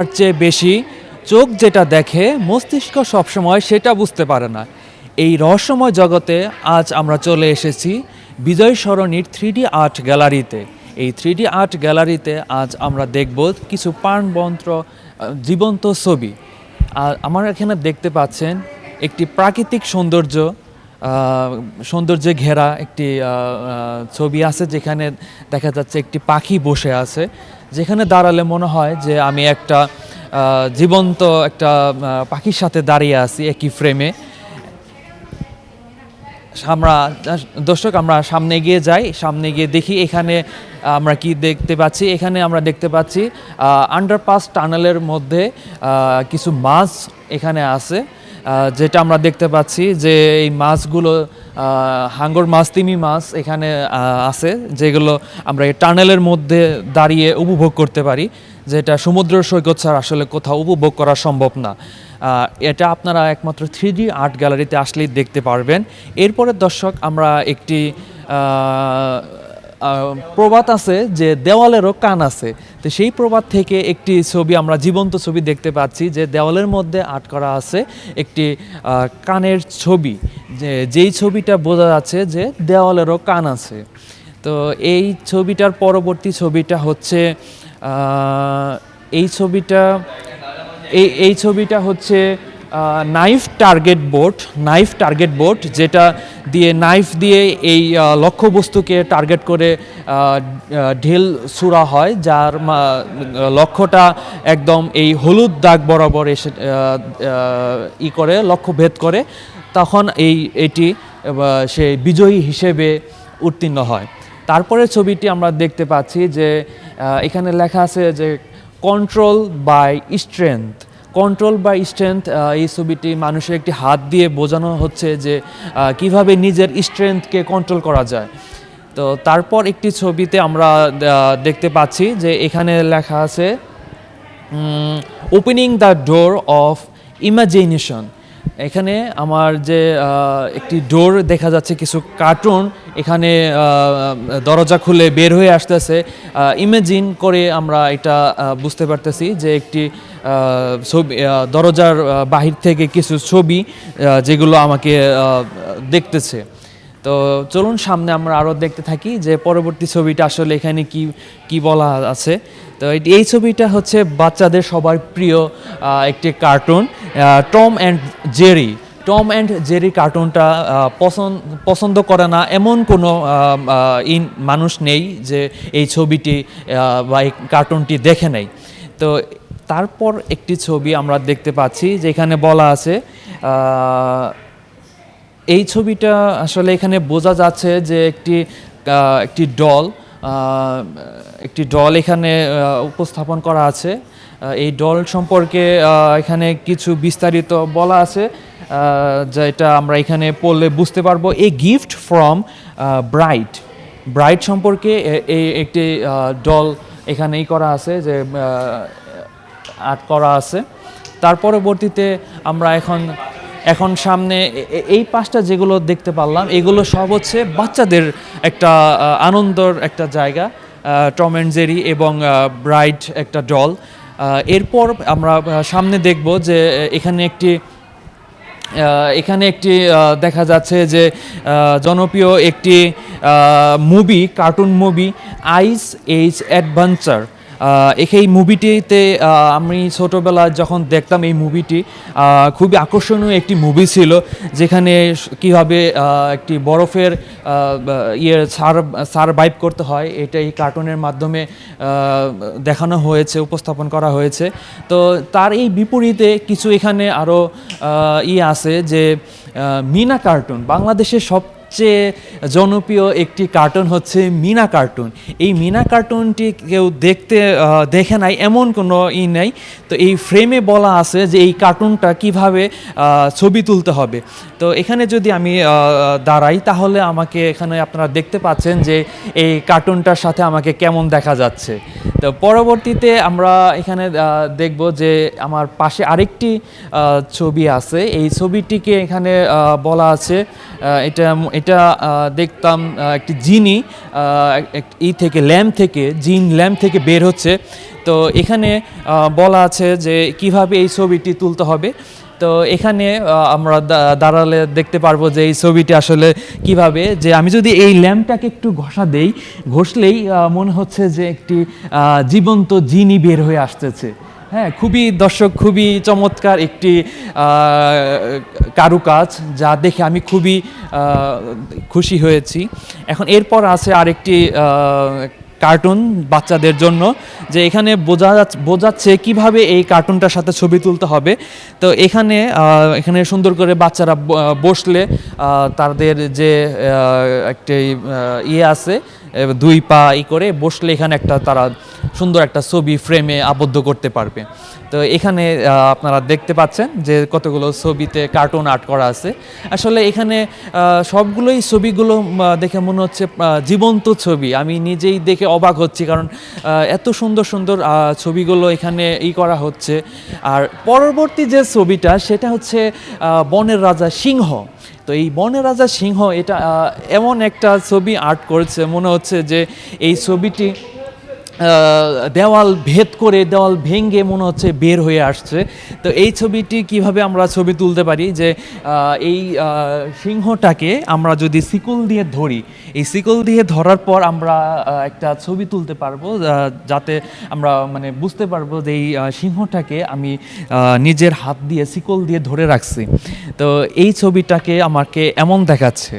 চেয়ে বেশি চোখ যেটা দেখে মস্তিষ্ক সবসময় সেটা বুঝতে পারে না। এই রহস্যময় জগতে আজ আমরা চলে এসেছি বিজয় সরণির থ্রি আর্ট গ্যালারিতে। এই থ্রি আর্ট গ্যালারিতে আজ আমরা দেখব কিছু প্রাণবন্ত্র জীবন্ত ছবি। আর আমার এখানে দেখতে পাচ্ছেন একটি প্রাকৃতিক সৌন্দর্য সৌন্দর্যে ঘেরা একটি ছবি আছে যেখানে দেখা যাচ্ছে একটি পাখি বসে আছে। যেখানে দাঁড়ালে মনে হয় যে আমি একটা জীবন্ত একটা পাখির সাথে দাঁড়িয়ে আছি একই ফ্রেমে আমরা, দর্শক, আমরা সামনে গিয়ে যাই, সামনে গিয়ে দেখি এখানে আমরা কি দেখতে পাচ্ছি। এখানে আমরা দেখতে পাচ্ছি আন্ডারপাস টানেলের মধ্যে কিছু মাছ এখানে আছে। যেটা আমরা দেখতে পাচ্ছি যে এই মাছগুলো হাঙ্গর মাছ, তিমি মাছ এখানে আছে, যেগুলো আমরা এই টানেলের মধ্যে দাঁড়িয়ে উপভোগ করতে পারি, যেটা সমুদ্র সৈকত ছাড়া আসলে কোথাও উপভোগ করা সম্ভব না। এটা আপনারা একমাত্র থ্রি আর্ট গ্যালারিতে আসলেই দেখতে পারবেন। এরপরে দর্শক, আমরা একটি প্রবাদ আছে যে দেওয়ালেরও কান আছে। তো সেই প্রবাদ থেকে একটি ছবি আমরা জীবন্ত ছবি দেখতে পাচ্ছি, যে দেওয়ালের মধ্যে আট করা আছে একটি কানের ছবি, যে যেই ছবিটা বোঝা যাচ্ছে যে দেওয়ালেরও কান আছে। তো এই ছবিটার পরবর্তী ছবিটা হচ্ছে এই ছবিটা, এই এই ছবিটা হচ্ছে knife target board knife target board যেটা দিয়ে নাইফ দিয়ে এই লক্ষ্যবস্তুকে টার্গেট করে ঢেল ছুড়া হয়, যার লক্ষ্যটা একদম এই হলুদ দাগ বরাবর এসে ই করে, লক্ষ্য ভেদ করে, তখন এই, এটি সে বিজয়ী হিসেবে উত্তীর্ণ হয়। তারপরে ছবিটি আমরা দেখতে পাচ্ছি যে এখানে লেখা আছে যে কন্ট্রোল বাই স্ট্রেংথ কন্ট্রোল বা স্ট্রেংথ এই ছবিটি মানুষের একটি হাত দিয়ে বোঝানো হচ্ছে যে কীভাবে নিজের স্ট্রেংথকে কন্ট্রোল করা যায়। তো তারপর একটি ছবিতে আমরা দেখতে পাচ্ছি যে এখানে লেখা আছে opening the door of imagination এখানে আমার যে একটি ডোর দেখা যাচ্ছে, কিছু কার্টুন এখানে দরজা খুলে বের হয়ে আসতেছে। ইমেজিন করে আমরা এটা বুঝতে পারতেছি যে একটি ছবি দরজার বাহির থেকে কিছু ছবি যেগুলো আমাকে দেখতেছে। তো চলুন সামনে আমরা আরও দেখতে থাকি যে পরবর্তী ছবিটা আসলে এখানে কি কি বলা আছে। তো এই- ছবিটা হচ্ছে বাচ্চাদের সবার প্রিয় একটি cartoon Tom and Jerry Tom and Jerry কার্টুনটা পছন্দ পছন্দ করে না এমন কোনো ইন, মানুষ নেই যে এই ছবিটি বা এই কার্টুনটি দেখে নেই। তো তারপর একটি ছবি আমরা দেখতে পাচ্ছি যেখানে বলা আছে এই ছবিটা আসলে এখানে বোঝা যাচ্ছে যে একটি একটি ডল একটি ডল এখানে উপস্থাপন করা আছে। এই ডল সম্পর্কে এখানে কিছু বিস্তারিত বলা আছে যেটা আমরা এখানে পড়লে বুঝতে পারব। A gift from Bright. Bright সম্পর্কে এই একটি ডল এখানেই করা আছে যে আর্ট করা আছে। তার পরবর্তীতে আমরা এখন এখন সামনে এই পাঁচটা যেগুলো দেখতে পারলাম, এগুলো সব হচ্ছে বাচ্চাদের একটা আনন্দর একটা জায়গা টম অ্যান্ড জেরি এবং ব্রাইট একটা ডল এরপর আমরা সামনে দেখব যে এখানে একটি এখানে একটি দেখা যাচ্ছে যে জনপ্রিয় একটি movie cartoon movie Ice Age adventure এই মুভিটিতে আমি ছোটোবেলায় যখন দেখতাম এই মুভিটি খুবই আকর্ষণীয় একটি মুভি ছিল, যেখানে কীভাবে একটি বরফের ইয়ে সারভাইভ করতে হয়। এটা এই কার্টুনের মাধ্যমে দেখানো হয়েছে, উপস্থাপন করা হয়েছে। তো তার এই বিপরীতে কিছু এখানে আরও ইয়ে আছে যে মিনা কার্টুন বাংলাদেশের সবচেয়ে জনপ্রিয় একটি কার্টুন হচ্ছে মিনা কার্টুন এই মিনা কার্টুনটি কেউ দেখতে দেখে নাই, এমন কোনো ই নেই। তো এই ফ্রেমে বলা আছে যে এই কার্টুনটা কীভাবে ছবি তুলতে হবে। তো এখানে যদি আমি দাঁড়াই, তাহলে আমাকে এখানে আপনারা দেখতে পাচ্ছেন যে এই কার্টুনটার সাথে আমাকে কেমন দেখা যাচ্ছে। তো পরবর্তীতে আমরা এখানে দেখব যে আমার পাশে আরেকটি ছবি আছে। এই ছবিটিকে এখানে বলা আছে এটা এটা দেখতাম একটি জিনি ই থেকে ল্যাম্প থেকে, জিন ল্যাম্প থেকে বের হচ্ছে। তো এখানে বলা আছে যে কীভাবে এই ছবিটি তুলতে হবে। তো এখানে আমরা দাঁড়ালে দেখতে পারব যে এই ছবিটি আসলে কীভাবে, যে আমি যদি এই ল্যাম্পটাকে একটু ঘষা দেই, ঘষলেই মনে হচ্ছে যে একটি জীবন্ত জিনি বের হয়ে আসতেছে। হ্যাঁ খুবই দর্শক, খুবই চমৎকার একটি কারুকাজ যা দেখে আমি খুবই খুশি হয়েছি। এখন এরপর আছে আরেকটি কার্টুন বাচ্চাদের জন্য, যে এখানে বোঝা বোঝাচ্ছে কীভাবে এই কার্টুনটার সাথে ছবি তুলতে হবে। তো এখানে এখানে সুন্দর করে বাচ্চারা বসলে তাদের যে একটা একটি ইয়ে আছে দুই পা ই করে বসলে এখানে একটা তারা সুন্দর একটা ছবি ফ্রেমে আবদ্ধ করতে পারবে। তো এখানে আপনারা দেখতে পাচ্ছেন যে কতগুলো ছবিতে কার্টুন আর্ট করা আছে। আসলে এখানে সবগুলোই ছবিগুলো দেখে মনে হচ্ছে জীবন্ত ছবি। আমি নিজেই দেখে অবাক হচ্ছি কারণ এত সুন্দর সুন্দর ছবিগুলো এখানে ই করা হচ্ছে। আর পরবর্তী যে ছবিটা, সেটা হচ্ছে বনের রাজা সিংহ। তো এই বনের রাজা সিংহ এটা এমন একটা ছবি আর্ট করেছে। মনে হচ্ছে যে এই ছবিটি দেওয়াল ভেদ করে দেওয়াল ভেঙে মনে হচ্ছে বের হয়ে আসছে। তো এই ছবিটি কীভাবে আমরা ছবি তুলতে পারি যে এই সিংহটাকে আমরা যদি সিকুল দিয়ে ধরি, এই সিকুল দিয়ে ধরার পর আমরা একটা ছবি তুলতে পারব যাতে আমরা মানে বুঝতে পারব যে এই সিংহটাকে আমি নিজের হাত দিয়ে সিকল দিয়ে ধরে রাখছি। তো এই ছবিটাকে আমাকে এমন দেখাচ্ছে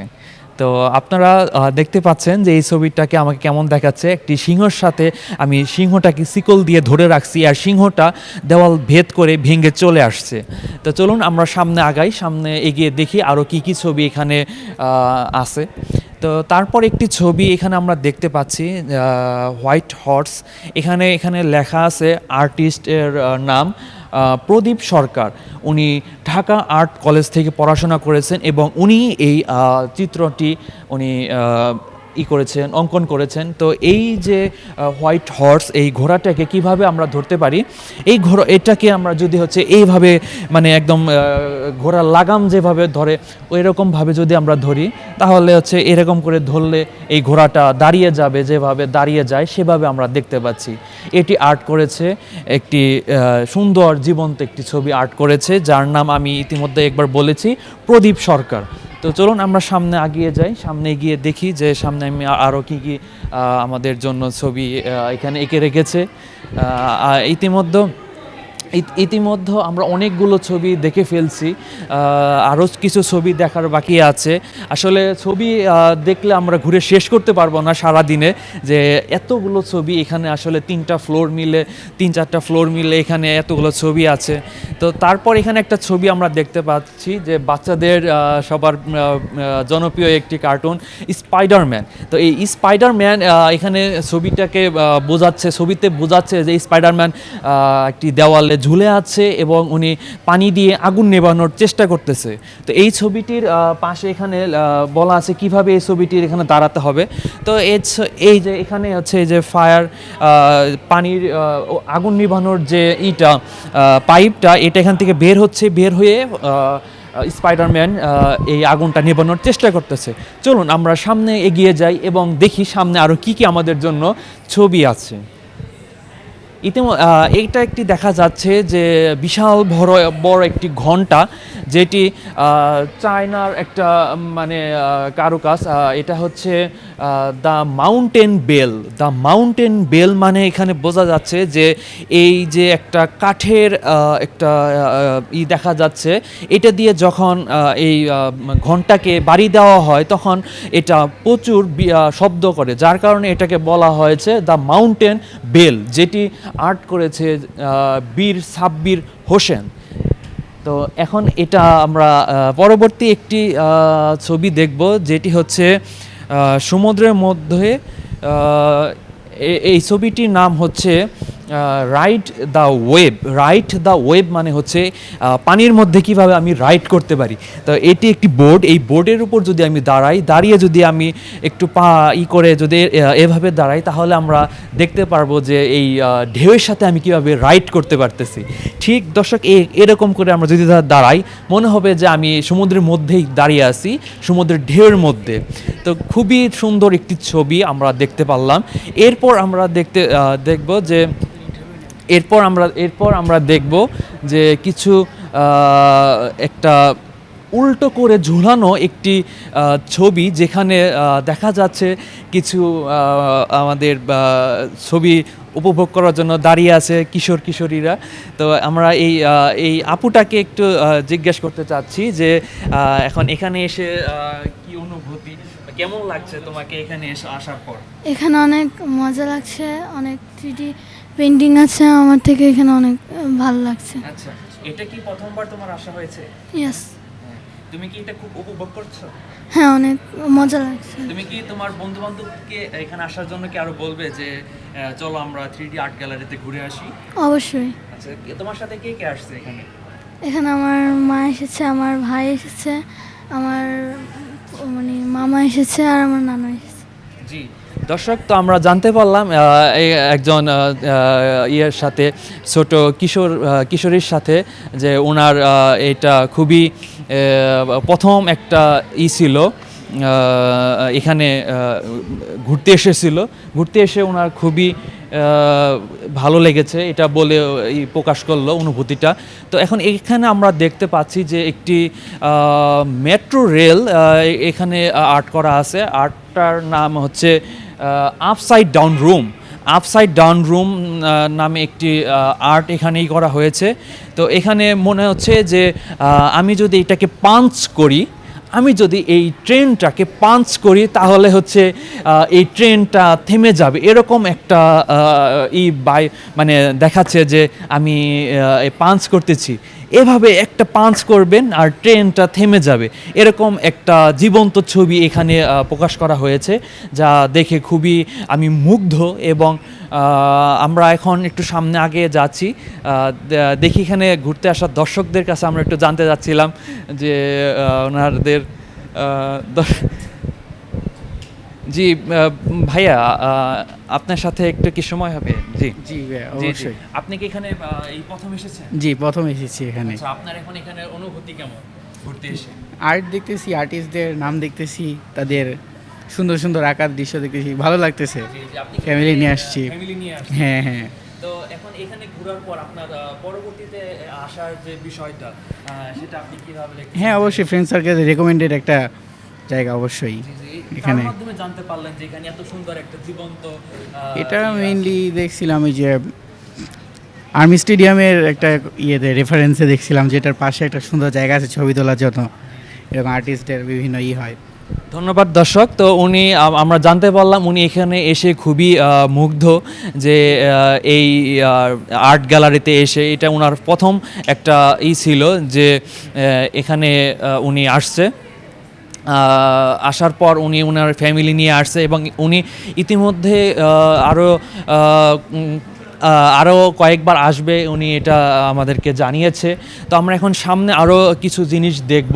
তো আপনারা দেখতে পাচ্ছেন যে এই ছবিটাকে আমাকে কেমন দেখাচ্ছে। একটি সিংহর সাথে আমি সিংহটাকে সিকল দিয়ে ধরে রাখছি আর সিংহটা দেওয়াল ভেদ করে ভেঙে চলে আসছে। তো চলুন আমরা সামনে আগাই, সামনে এগিয়ে দেখি আরও কি কি ছবি এখানে আছে। তো তারপর একটি ছবি এখানে আমরা দেখতে পাচ্ছি হোয়াইট হর্স। এখানে এখানে লেখা আছে আর্টিস্টের নাম প্রদীপ সরকার। উনি ঢাকা আর্ট কলেজ থেকে পড়াশোনা করেছেন এবং উনি এই চিত্রটি উনি ই করেছেন, অঙ্কন করেছেন। তো এই যে হোয়াইট হর্স এই ঘোড়াটাকে কীভাবে আমরা ধরতে পারি? এই ঘোড়া, এটাকে আমরা যদি হচ্ছে এইভাবে মানে একদম ঘোড়ার লাগাম যেভাবে ধরে ওই রকমভাবে যদি আমরা ধরি, তাহলে হচ্ছে এরকম করে ধরলে এই ঘোড়াটা দাঁড়িয়ে যাবে, যেভাবে দাঁড়িয়ে যায়, সেভাবে আমরা দেখতে পাচ্ছি। এটি আর্ট করেছে একটি সুন্দর, জীবন্ত একটি ছবি আর্ট করেছে, যার নাম আমি ইতিমধ্যে একবার বলেছি, প্রদীপ সরকার। তো চলুন আমরা সামনে আগিয়ে যাই, সামনে গিয়ে দেখি যে সামনে আমি আরও কী কি আমাদের জন্য ছবি এখানে এঁকে রেখেছে। ইতিমধ্যে ইত- ইতিমধ্যে আমরা অনেকগুলো ছবি দেখে ফেলছি আরও কিছু ছবি দেখার বাকি আছে। আসলে ছবি দেখলে আমরা ঘুরে শেষ করতে পারব না সারা দিনে যে এতগুলো ছবি এখানে আসলে তিনটা ফ্লোর মিলে, তিন চারটা ফ্লোর মিলে এখানে এতগুলো ছবি আছে। তো তারপর এখানে একটা ছবি আমরা দেখতে পাচ্ছি যে বাচ্চাদের সবার জনপ্রিয় একটি কার্টুন স্পাইডারম্যান তো এই স্পাইডারম্যান এখানে ছবিটাকে বোঝাচ্ছে, ছবিতে বোঝাচ্ছে যে স্পাইডারম্যান একটি দেওয়ালে ঝুলে আছে এবং উনি পানি দিয়ে আগুন নেভানোর চেষ্টা করতেছে। তো এই ছবিটির পাশে এখানে বলা আছে কীভাবে এই ছবিটির এখানে দাঁড়াতে হবে। তো এই যে এখানে হচ্ছে এই যে ফায়ার পানির আগুন নিভানোর যে ইটা পাইপটা, এটা এখান থেকে বের হচ্ছে, বের হয়ে স্পাইডারম্যান এই আগুনটা নেভানোর চেষ্টা করতেছে। চলুন আমরা সামনে এগিয়ে যাই এবং দেখি সামনে আরও কি কি আমাদের জন্য ছবি আছে। ইতিমধ্যে এইটা একটি দেখা যাচ্ছে যে বিশাল বড় বড় একটি ঘণ্টা যেটি চায়নার একটা মানে কারুকাজ এটা হচ্ছে the mountain bell. The mountain bell মানে এখানে বোঝা যাচ্ছে যে এই যে একটা কাঠের একটা ই দেখা যাচ্ছে, এটা দিয়ে যখন এই ঘন্টাকে বাড়ি দেওয়া হয় তখন এটা প্রচুর শব্দ করে। যার কারণে এটাকে বলা হয়েছে দ্য মাউন্টেন বেল, যেটি আর্ট করেছে বীর সাব্বির হোসেন। তো এখন এটা আমরা পরবর্তী একটি ছবি দেখব, যেটি হচ্ছে সমুদ্রের মধ্যে এই ছবিটির নাম হচ্ছে ride the wave right the wave মানে হচ্ছে পানির মধ্যে কীভাবে আমি রাইড করতে পারি। তো এটি একটি বোর্ড এই বোর্ডের উপর যদি আমি দাঁড়াই, দাঁড়িয়ে যদি আমি একটু পা ই করে যদি এভাবে দাঁড়াই, তাহলে আমরা দেখতে পারব যে এই ঢেউয়ের সাথে আমি কীভাবে রাইড করতে পারতেছি। ঠিক দর্শক এরকম করে আমরা যদি দাঁড়াই, মনে হবে যে আমি সমুদ্রের মধ্যেই দাঁড়িয়ে আছি, সমুদ্রের ঢেউয়ের মধ্যে। তো খুবই সুন্দর একটি ছবি আমরা দেখতে পারলাম। এরপর আমরা দেখতে দেখব যে এরপর আমরা এরপর আমরা দেখব যে কিছু একটা উল্টো করে ঝুলানো একটি ছবি যেখানে দেখা যাচ্ছে কিছু আমাদের ছবি উপভোগ করার জন্য দাঁড়িয়ে আছে কিশোর কিশোরীরা। তো আমরা এই এই আপুটাকে একটু জিজ্ঞেস করতে চাচ্ছি যে এখন এখানে এসে কি অনুভূতি, কেমন লাগছে তোমাকে এখানে এসে আসার পর? এখানে অনেক মজা লাগছে, অনেক থ্রিডি পেন্টিং আছে আমার থেকে এখানে অনেক ভালো লাগছে। আচ্ছা এটা কি প্রথমবার তোমার আসা হয়েছে? ইয়েস তুমি কি এটা খুব উপভোগ করছ? হ্যাঁ অনেক মজা লাগছে। তুমি কি তোমার বন্ধু বান্ধবকে এখানে আসার জন্য কি আরও বলবে যে চলো আমরা থ্রি ডি আর্ট গ্যালারিতে ঘুরে আসি? অবশ্যই। আচ্ছা তোমার সাথে কে কে আসছে এখানে? এখানে আমার মা এসেছে আমার ভাই এসেছে আমার মানে মামা এসেছে আর আমার নানা এসেছে। জি দর্শক, তো আমরা জানতে পারলাম একজন ইয়ের সাথে, ছোট কিশোর কিশোরীর সাথে যে ওনার এটা খুবই প্রথম একটা ই ছিল এখানে ঘুরতে এসেছিল। ঘুরতে এসে ওনার খুবই ভালো লেগেছে। এটা বলে প্রকাশ করল অনুভূতিটা। তো এখন এখানে আমরা দেখতে পাচ্ছি যে একটি মেট্রো রেল এখানে আর্ট করা আছে। আর্টটার নাম হচ্ছে upside down room upside down room নামে একটি আর্ট এখানেই করা হয়েছে। তো এখানে মনে হচ্ছে যে আমি যদি এটাকে পাঞ্চ করি, আমি যদি এই ট্রেনটাকে পাঞ্চ করি, তাহলে হচ্ছে এই ট্রেনটা থেমে যাবে। এরকম একটা ই বাই মানে দেখাচ্ছে যে আমি পাঞ্চ করতেছি। এভাবে একটা পাঞ্চ করবেন আর ট্রেনটা থেমে যাবে। এরকম একটা জীবন্ত ছবি এখানে প্রকাশ করা হয়েছে, যা দেখে খুবই আমি মুগ্ধ এবং আমরা এখন একটু সামনে আগে যাচ্ছি। দেখি এখানে ঘুরতে আসা দর্শকদের কাছে আমরা একটু জানতে যাচ্ছিলাম যে ওনাদের জি ভাইয়া আপনার সাথে একটু কি সময় হবে? জি। জি। অবশ্যই। আপনি কি এখানে এই প্রথম এসেছেন? জি প্রথম এসেছি এখানে। আচ্ছা আপনার এখন এখানে অনুভূতি কেমন ঘুরতে এসে? আর্ট দেখতেছি আর্টিস্টদের নাম দেখতেছি তাদের সুন্দর সুন্দর আঁকার দৃশ্য দেখতেছি ভালো লাগতেছে। Family নিয়ে আসছি। ফ্যামিলি নিয়ে আসছি হ্যাঁ হ্যাঁ। তো এখন এখানে ঘোরার পর আপনার পরবর্তীতে আসার যে বিষয়টা সেটা আপনি কীভাবে হ্যাঁ অবশ্যই ফ্রেন্ড সার্কেল রেকমেন্ডেড একটা জায়গা অবশ্যই এখানে। মাধ্যমে জানতে পারলেন যে এখানে এত সুন্দর একটা জীবন্ত এটা মেইনলি দেখছিলাম ওই যে আর্মি স্টেডিয়ামের একটা ইয়েতে রেফারেন্সে দেখছিলাম যেটার পাশে একটা সুন্দর জায়গা আছে ছবি তোলার জন্য। এরকম আর্টিস্টের বিভিন্ন ই হয়। ধন্যবাদ দর্শক। তো উনি আমরা জানতে পারলাম উনি এখানে এসে খুবই মুগ্ধ যে এই আর্ট গ্যালারিতে এসে এটা ওনার প্রথম একটা ই ছিল যে এখানে উনি আসছে। আসার পর উনি ওনার ফ্যামিলি নিয়ে আসছে এবং উনি ইতিমধ্যে আরও আরও কয়েকবার আসবে, উনি এটা আমাদেরকে জানিয়েছে। তো আমরা এখন সামনে আরও কিছু জিনিস দেখব।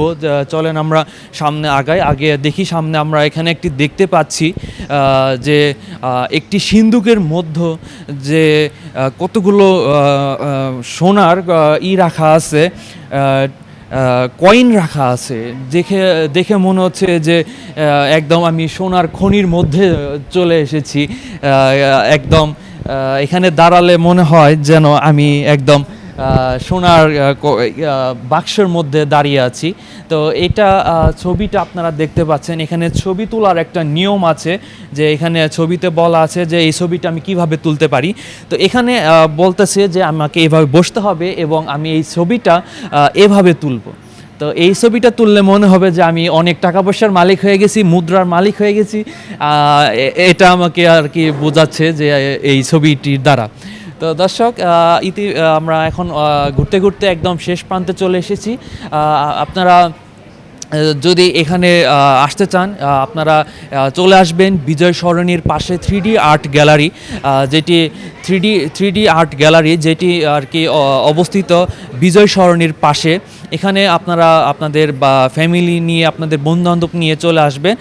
চলেন আমরা সামনে আগাই। আগে দেখি সামনে আমরা এখানে একটি দেখতে পাচ্ছি যে একটি সিন্দুকের মধ্য যে কতগুলো সোনার ই রাখা আছে কয়েন রাখা আছে। দেখে দেখে মনে হচ্ছে যে একদম আমি সোনার খনির মধ্যে চলে এসেছি। একদম এখানে দাঁড়ালে মনে হয় যেন আমি একদম সোনার বাক্সের মধ্যে দাঁড়িয়ে আছি। তো এটা ছবিটা আপনারা দেখতে পাচ্ছেন। এখানে ছবি তোলার একটা নিয়ম আছে যে এখানে ছবিতে বলা আছে যে এই ছবিটা আমি কীভাবে তুলতে পারি। তো এখানে বলতেছে যে আমাকে এভাবে বসতে হবে এবং আমি এই ছবিটা এভাবে তুলব। তো এই ছবিটা তুললে মনে হবে যে আমি অনেক টাকা পয়সার মালিক হয়ে গেছি, মুদ্রার মালিক হয়ে গেছি। এটা আমাকে আর কি বোঝাচ্ছে যে এই ছবিটির দ্বারা। তো দর্শক ইতি আমরা এখন ঘুরতে ঘুরতে একদম শেষ প্রান্তে চলে এসেছি। আপনারা যদি এখানে আসতে চান আপনারা চলে আসবেন বিজয় সরণির পাশে থ্রিডি আর্ট গ্যালারি যেটি three three D art gallery, যেটি আর কি অবস্থিত বিজয় সরণির পাশে। এখানে আপনারা, আপনাদের বা ফ্যামিলি নিয়ে, আপনাদের বন্ধুবান্ধব নিয়ে চলে আসবেন।